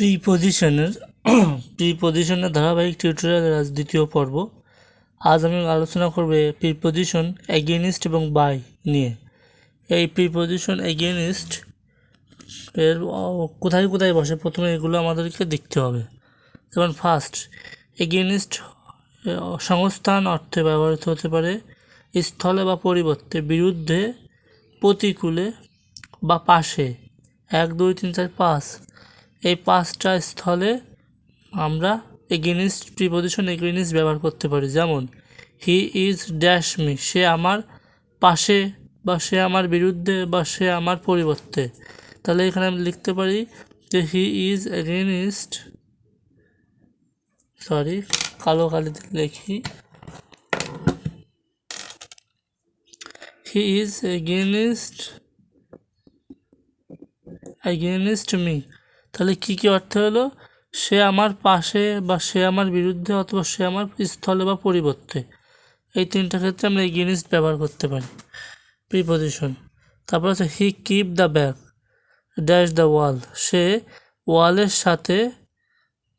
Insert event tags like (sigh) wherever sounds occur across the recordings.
প্রিপজিশনের প্রিপজিশনের (clears throat) ধারাবাহিক টিউটোরিয়ালের আজ দ্বিতীয় পর্ব। আজ আমি আলোচনা করবে প্রিপজিশন এগেনিস্ট এবং বাই নিয়ে। এই প্রিপজিশন এগেনিস্ট এর কোথায় কোথায় বসে? প্রথমে এগুলো আমাদেরকে দেখতে হবে। যেমন ফার্স্ট এগেনিস্ট সংস্থান অর্থে ব্যবহৃত হতে পারে, স্থলে বা পরিবর্তে, বিরুদ্ধে, প্রতিকূলে বা পাশে। এক, দুই, তিন, চার, পাঁচ। এই পাঁচটা স্থলে আমরা এগেনিস্ট প্রিপজিশন এগেনিস্ট ব্যবহার করতে পারি। যেমন হি ইজ ড্যাশ মি সে আমার পাশে বা সে আমার বিরুদ্ধে বা সে আমার পরিবর্তে। তাহলে এখানে আমি লিখতে পারি যে হি ইজ এগেনিস্ট সরি কালো কালিতে লিখি। He is against against me তাহলে কী কী অর্থ হলো? সে আমার পাশে বা সে আমার বিরুদ্ধে অথবা সে আমার স্থলে বা পরিবর্তে। এই তিনটা ক্ষেত্রে আমরা এগেনিস্ট ব্যবহার করতে পারি। প্রিপোজিশন তারপর আছে he keep the bag dash the wall সে ওয়ালের সাথে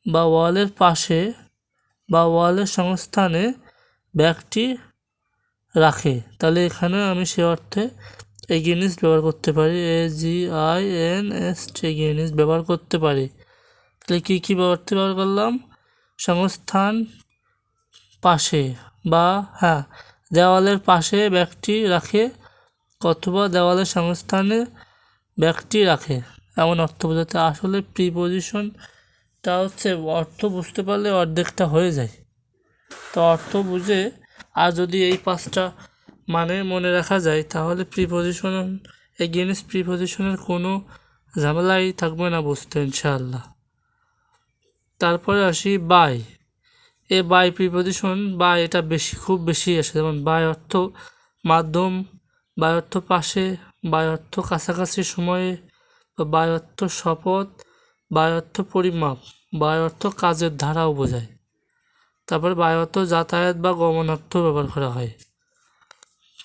বা ওয়ালের পাশে বা ওয়ালের সংস্থানে ব্যাগটি রাখে। তাহলে এখানে আমি সে অর্থে এগেনিস্ট ব্যবহার করতে পারি, A G I N S against ব্যবহার করতে পারি। তাহলে কী কী অর্থে ব্যবহার করলাম? সংস্থান পাশে বা হ্যাঁ দেওয়ালের পাশে ব্যাগটি রাখে অথবা দেওয়ালের সংস্থানে ব্যাগটি রাখে। এমন অর্থ বোঝাতে আসলে প্রিপোজিশনটা হচ্ছে অর্থ বুঝতে পারলে অর্ধেকটা হয়ে যায়। তো অর্থ বুঝে, আর যদি এই পাঁচটা মানে মনে রাখা যায়, তাহলে প্রিপোজিশন এগেনস্ট প্রিপোজিশনের কোনো ঝামেলাই থাকবে না বুঝতে, ইনশাআল্লাহ। তারপরে আসি by a by preposition by এটা বেশি, খুব বেশি আসে, যেমন বাই অর্থ মাধ্যম বাই অর্থ পাশে বাই অর্থ কাছাকাছি সময়ে, বা বাই অর্থ শপথ বাই অর্থ পরিমাপ বাই অর্থ কাজের ধারাও বোঝায়। তারপরে বাই অর্থ যাতায়াত বা গমনার্থ ব্যবহার করা হয়।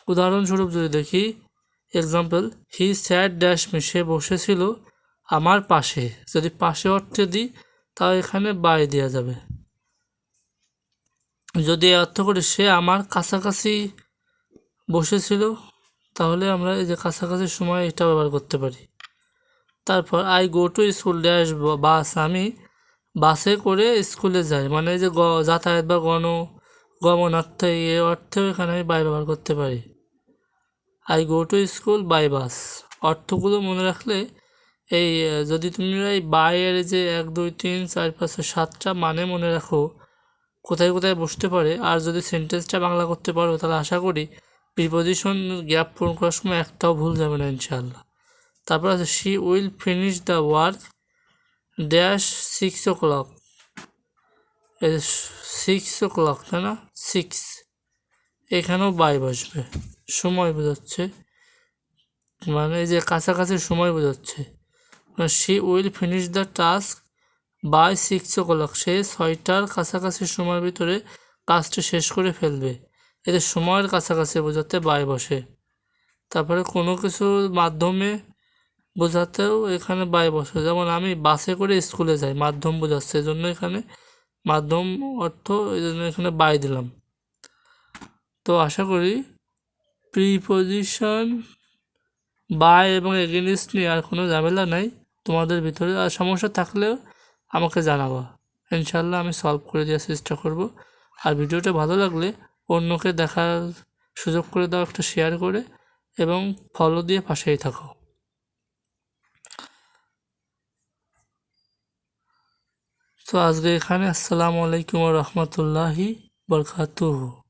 উদাহরণস্বরূপ যদি দেখি example he sat dash me সে বসেছিল আমার পাশে। যদি পাশে অর্থে দিই, তাও এখানে বাই দেওয়া যাবে। যদি অর্থ করি সে আমার কাছাকাছি বসেছিল, তাহলে আমরা এই যে কাছাকাছি সময় এটা ব্যবহার করতে পারি। তারপর I go to school dash bus আমি বাসে করে স্কুলে যাই। মানে এই যে গ, যাতায়াত বা গণ, গমনার্থে এ অর্থেও এখানে আমি বাই ব্যবহার করতে পারি। I go to school by bus অর্থগুলো মনে রাখলে, এই যদি তুমি এই বাইয়ের যে এক, দুই, তিন, চার, পাঁচ সাতটা মানে মনে রাখো, কোথায় কোথায় বসতে পারে, আর যদি সেন্টেন্সটা বাংলা করতে পারো, তাহলে আশা করি প্রিপোজিশন গ্যাপ পূরণ করার সময় একটাও ভুল যাবে না ইনশাল্লাহ তারপর আছে she will finish the work dash six o'clock six o'clock তাই না? সিক্স এখানেও বাই বসবে। সময় বোঝাচ্ছে। মানে এই যে কাছাকাছি সময় বোঝাচ্ছে। She will finish the task by six o'clock সে ছয়টার কাছাকাছি সময়ের ভিতরে কাজটা শেষ করে ফেলবে। এতে সময়ের কাছাকাছি বোঝাতে বাই বসে। তারপরে কোনো কিছুর মাধ্যমে বোঝাতেও এখানে বাই বসে। যেমন আমি বাসে করে স্কুলে যাই, মাধ্যম বোঝাচ্ছে। এই জন্য এখানে মাধ্যম অর্থ এই জন্য এখানে বাই দিলাম। তো আশা করি প্রিপোজিশন বাই এবং এগেনিস্ট নিয়ে আর কোনো ঝামেলা নাই। তোমাদের ভিতরে আর সমস্যা থাকলেও আমাকে জানাবা। ইনশাল্লাহ আমি সলভ করে দেওয়ার চেষ্টা করব। আর ভিডিওটা ভালো লাগলে অন্যকে দেখার সুযোগ করে দাও একটা শেয়ার করে এবং ফলো দিয়ে পাশেই থাকো। তো আজকে এখানে আসসালামু আলাইকুম রহমতুল্লাহি বরকাতুহু।